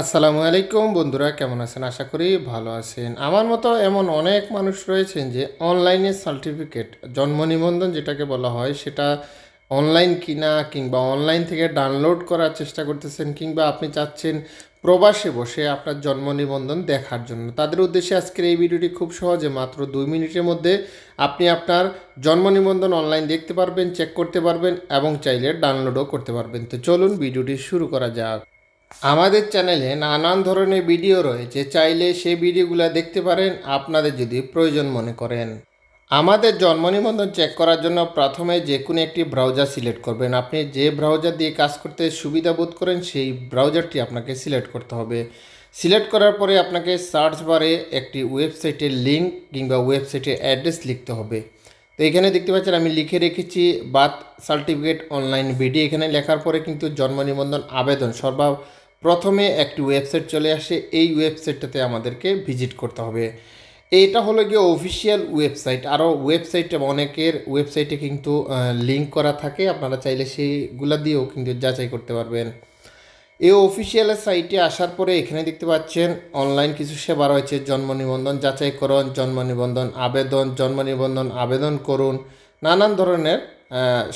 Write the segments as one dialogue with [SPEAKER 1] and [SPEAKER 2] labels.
[SPEAKER 1] আসসালামু আলাইকুম বন্ধুরা, কেমন আছেন? আশা করি ভালো আছেন। আমার মতো এমন অনেক মানুষ রয়েছেন যে অনলাইনে সার্টিফিকেট, জন্ম নিবন্ধন যেটাকে বলা হয়, সেটা অনলাইন কিনা কিংবা অনলাইন থেকে ডাউনলোড করার চেষ্টা করতেছেন কিংবা আপনি চাচ্ছেন প্রবাসে বসে আপনার জন্ম নিবন্ধন দেখার জন্য। তাদের উদ্দেশ্যে আজকের এই ভিডিওটি খুব সহজে মাত্র দুই মিনিটের মধ্যে আপনি আপনার জন্ম নিবন্ধন অনলাইন দেখতে পারবেন, চেক করতে পারবেন এবং চাইলে ডাউনলোডও করতে পারবেন। তো চলুন ভিডিওটি শুরু করা যাক। আমাদের চ্যানেলে নানান ধরনের ভিডিও রয়েছে, চাইলে সেই ভিডিওগুলো দেখতে পারেন আপনাদের যদি প্রয়োজন মনে করেন। আমাদের জন্ম নিবন্ধন চেক করার জন্য প্রথমে যে কোনো একটি ব্রাউজার সিলেক্ট করবেন। আপনি যে ব্রাউজার দিয়ে কাজ করতে সুবিধা বোধ করেন, সেই ব্রাউজারটি আপনাকে সিলেক্ট করতে হবে। সিলেক্ট করার পরে আপনাকে সার্চ বারে একটি ওয়েবসাইটের লিঙ্ক কিংবা ওয়েবসাইটের অ্যাড্রেস লিখতে হবে। তো এখানে দেখতে পাচ্ছেন আমি লিখে রেখেছি বার্থ সার্টিফিকেট অনলাইন ভিডিও। এখানে লেখার পরে কিন্তু জন্ম নিবন্ধন আবেদন। সর্বা প্রথমে একটি ওয়েবসাইট চলে আসে। এই ওয়েবসাইটটাতে আমাদেরকে ভিজিট করতে হবে। এটা হলো গিয়ে অফিসিয়াল ওয়েবসাইট। আরও ওয়েবসাইট, অনেকের ওয়েবসাইটে কিন্তু লিঙ্ক করা থাকে। আপনারা চাইলে সেইগুলা দিয়েও কিন্তু যাচাই করতে পারবেন। এই অফিসিয়াল সাইটে আসার পরে এখানে দেখতে পাচ্ছেন অনলাইন কিছু সেবা রয়েছে। জন্ম নিবন্ধন যাচাইকরণ, জন্ম নিবন্ধন আবেদন, জন্ম নিবন্ধন আবেদন করুন, নানান ধরনের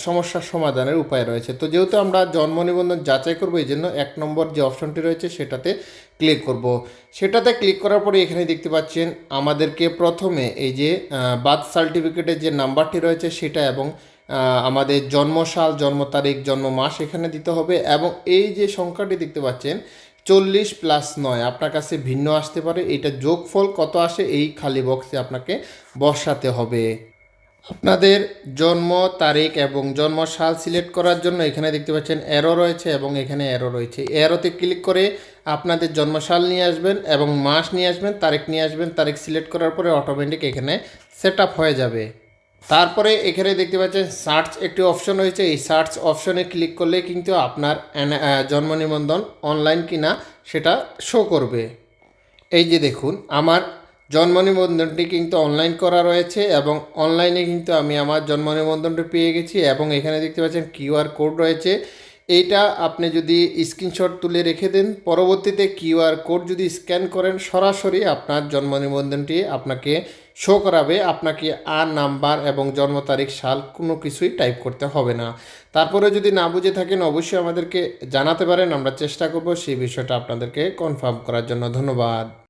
[SPEAKER 1] সমস্যার সমাধানের উপায় রয়েছে। তো যেহেতু আমরা জন্ম নিবন্ধন যাচাই করব, এই জন্য এক নম্বর যে অপশনটি রয়েছে, সেটাতে ক্লিক করব। সেটাতে ক্লিক করার পরে এখানে দেখতে পাচ্ছেন, আমাদেরকে প্রথমে এই যে বার্থ সার্টিফিকেটের যে নাম্বারটি রয়েছে, সেটা এবং আমাদের জন্মসাল জন্ম তারিখ জন্ম মাস এখানে দিতে হবে এবং এই যে সংখ্যাটি দেখতে পাচ্ছেন, চল্লিশ প্লাস নয়, আপনার কাছে ভিন্ন আসতে পারে। এটা যোগফল কত আসে? এই খালি বক্সে আপনাকে বসাতে হবে। আপনাদের জন্ম, তারিখ এবং জন্ম সাল সিলেক্ট করার জন্য এখানে দেখতে পাচ্ছেন এরো রয়েছে এবং এখানে এরো রয়েছে। এরোতে ক্লিক করে আপনাদের জন্ম সাল নিয়ে আসবেন এবং মাস নিয়ে আসবেন, তারিখ নিয়ে আসবেন, তারিখ সিলেক্ট করার পরে অটোমেটিক এখানে সেট হয়ে যাবে। তারপরে এখানে দেখতে পাচ্ছেন সার্চ একটি অপশন রয়েছে। এই সার্চ অপশনে ক্লিক করলে কিন্তু আপনার জন্ম নিবন্ধন অনলাইন কিনা সেটা শো করবে। এই যে দেখুন, আমার জন্ম নিবন্ধনটি কিন্তু অনলাইন করা রয়েছে এবং অনলাইনে কিন্তু আমি আমার জন্ম নিবন্ধনটি পেয়ে গেছি এবং এখানে দেখতে পাচ্ছেন কিউআর কোড রয়েছে। এইটা আপনি যদি স্ক্রিনশট তুলে রেখে দেন, পরবর্তীতে কিউআর কোড যদি স্ক্যান করেন, সরাসরি আপনার জন্ম নিবন্ধনটি আপনাকে শো করাবে, আপনাকে আর নাম্বার এবং জন্ম তারিখ সাল কোনো কিছুই টাইপ করতে হবে না। তারপরে যদি না বুঝে থাকেন, অবশ্যই আমাদেরকে জানাতে পারেন, আমরা চেষ্টা করব সেই বিষয়টা আপনাদেরকে কনফার্ম করার জন্য। ধন্যবাদ।